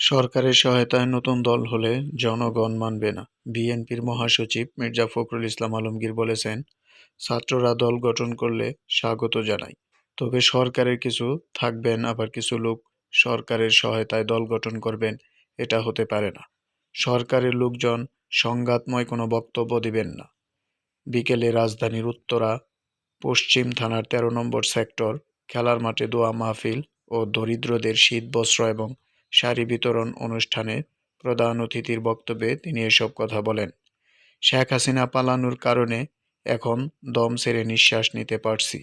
সরকারের সহায়তায় নতুন দল হলে জনগণ মানবে না। বিএনপির মহাসচিব মির্জা ফখরুল ইসলাম আলমগীর বলেছেন, ছাত্ররা দল গঠন করলে স্বাগত জানাই। তবে সরকারের কিছু থাকবেন, আবার কিছু লোক সরকারের সহায়তায় দল গঠন করবেন, এটা হতে পারে না। সরকারের লোকজন সংঘাতময় কোনো বক্তব্য দিবেন না। বিকেলে রাজধানীর উত্তরা, পশ্চিম থানার তেরো নম্বর সেক্টর, খেলার মাঠে দোয়া মাহফিল ও দরিদ্রদের শীত বস্ত্র এবং শাড়ি বিতরণ অনুষ্ঠানে প্রধান অতিথির বক্তব্যে তিনি এসব কথা বলেন। শেখ হাসিনা পালানোর কারণে এখন দম ছেড়ে নিঃশ্বাস নিতে পারছি।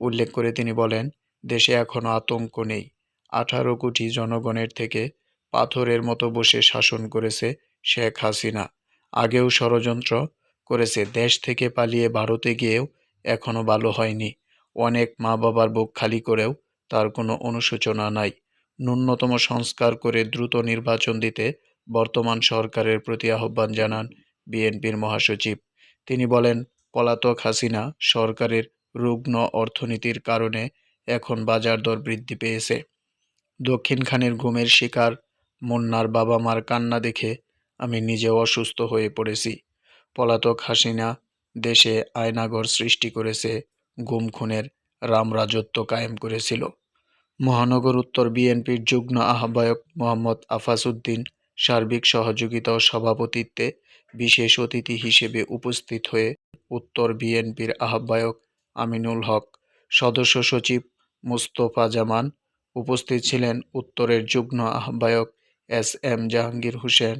উল্লেখ করে তিনি বলেন, দেশে এখনও আতঙ্ক নেই। আঠারো কোটি জনগণের থেকে পাথরের মতো বসে শাসন করেছে শেখ হাসিনা। আগেও ষড়যন্ত্র করেছে, দেশ থেকে পালিয়ে ভারতে গিয়েও এখনও ভালো হয়নি। অনেক মা বাবার বুক খালি করেও তার কোনো অনুশোচনা নাই। ন্যূনতম সংস্কার করে দ্রুত নির্বাচন দিতে বর্তমান সরকারের প্রতি আহ্বান জানান বিএনপির মহাসচিব। তিনি বলেন, পলাতক হাসিনা সরকারের রুগ্ন অর্থনীতির কারণে এখন বাজার দর বৃদ্ধি পেয়েছে। দক্ষিণ খানের ঘুমের শিকার মুন্নার বাবা মার কান্না দেখে আমি নিজেও অসুস্থ হয়ে পড়েছি। পলাতক হাসিনা দেশে আয়নাগর সৃষ্টি করেছে গুম খুনের রামরাজত্ব কায়েম করেছিল। মহানগর উত্তর বিএনপির যুগ্ম আহ্বায়ক মোহাম্মদ আফাসউদ্দিন সার্বিক সহযোগিতা ও সভাপতিত্বে বিশেষ অতিথি হিসেবে উপস্থিত হয়ে উত্তর বিএনপির আহ্বায়ক আমিনুল হক, সদস্য সচিব মুস্তফা জামান, উপস্থিত ছিলেন উত্তরের যুগ্ম আহ্বায়ক এস এম জাহাঙ্গীর হোসেন,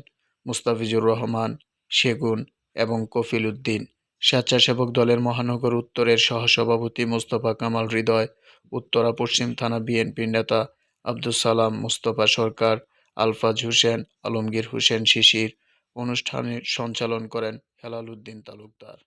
মুস্তাফিজুর রহমান, সেগুন এবং কফিল উদ্দিন। স্বেচ্ছাসেবক দলের মহানগর উত্তরের সহসভাপতি মোস্তফা কামাল হৃদয়, উত্তরা পশ্চিম থানা বিএনপির নেতা আব্দুল সালাম, মোস্তফা সরকার, আলফাজ হোসেন, আলমগীর হোসেন শিশির। অনুষ্ঠানের সঞ্চালন করেন হেলাল উদ্দিন তালুকদার।